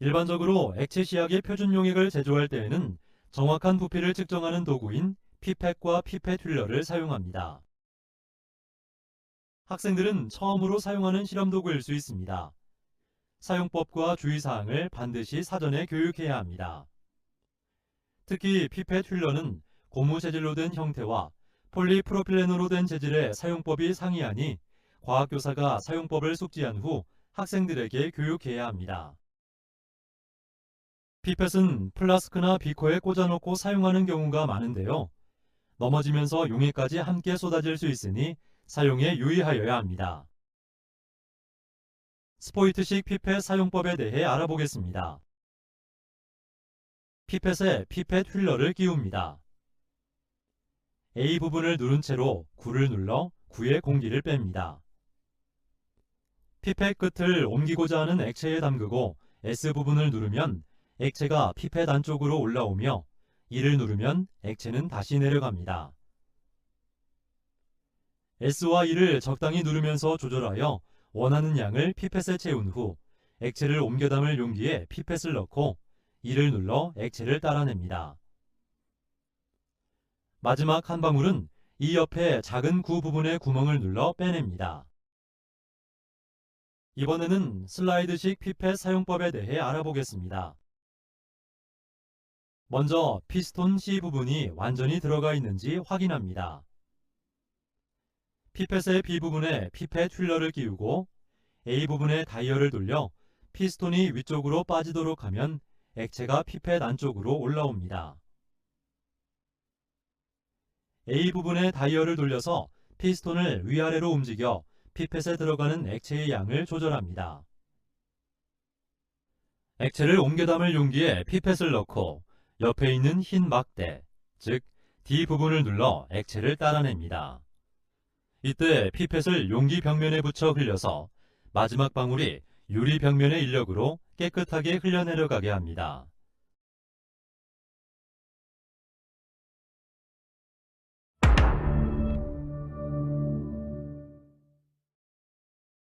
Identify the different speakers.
Speaker 1: 일반적으로 액체 시약의 표준 용액을 제조할 때에는 정확한 부피를 측정하는 도구인 피펫과 피펫 휠러를 사용합니다. 학생들은 처음으로 사용하는 실험 도구일 수 있습니다. 사용법과 주의사항을 반드시 사전에 교육해야 합니다. 특히 피펫 휠러는 고무 재질로 된 형태와 폴리프로필렌으로 된 재질의 사용법이 상이하니 과학교사가 사용법을 숙지한 후 학생들에게 교육해야 합니다. 피펫은 플라스크나 비커에 꽂아놓고 사용하는 경우가 많은데요. 넘어지면서 용액까지 함께 쏟아질 수 있으니 사용에 유의하여야 합니다. 스포이트식 피펫 사용법에 대해 알아보겠습니다. 피펫에 피펫 휠러를 끼웁니다. A 부분을 누른 채로 9를 눌러 9의 공기를 뺍니다. 피펫 끝을 옮기고자 하는 액체에 담그고 S 부분을 누르면 액체가 피펫 안쪽으로 올라오며 이를 누르면 액체는 다시 내려갑니다. S와 E를 적당히 누르면서 조절하여 원하는 양을 피펫에 채운 후 액체를 옮겨 담을 용기에 피펫을 넣고 이를 눌러 액체를 따라냅니다. 마지막 한 방울은 이 옆에 작은 구 부분의 구멍을 눌러 빼냅니다. 이번에는 슬라이드식 피펫 사용법에 대해 알아보겠습니다. 먼저 피스톤 C 부분이 완전히 들어가 있는지 확인합니다. 피펫의 B 부분에 피펫 휠러를 끼우고 A 부분에 다이얼을 돌려 피스톤이 위쪽으로 빠지도록 하면 액체가 피펫 안쪽으로 올라옵니다. A 부분에 다이얼을 돌려서 피스톤을 위아래로 움직여 피펫에 들어가는 액체의 양을 조절합니다. 액체를 옮겨 담을 용기에 피펫을 넣고 옆에 있는 흰 막대, 즉 D 부분을 눌러 액체를 따라냅니다. 이때 피펫을 용기 벽면에 붙여 흘려서 마지막 방울이 유리 벽면의 인력으로 깨끗하게 흘러내려가게 합니다.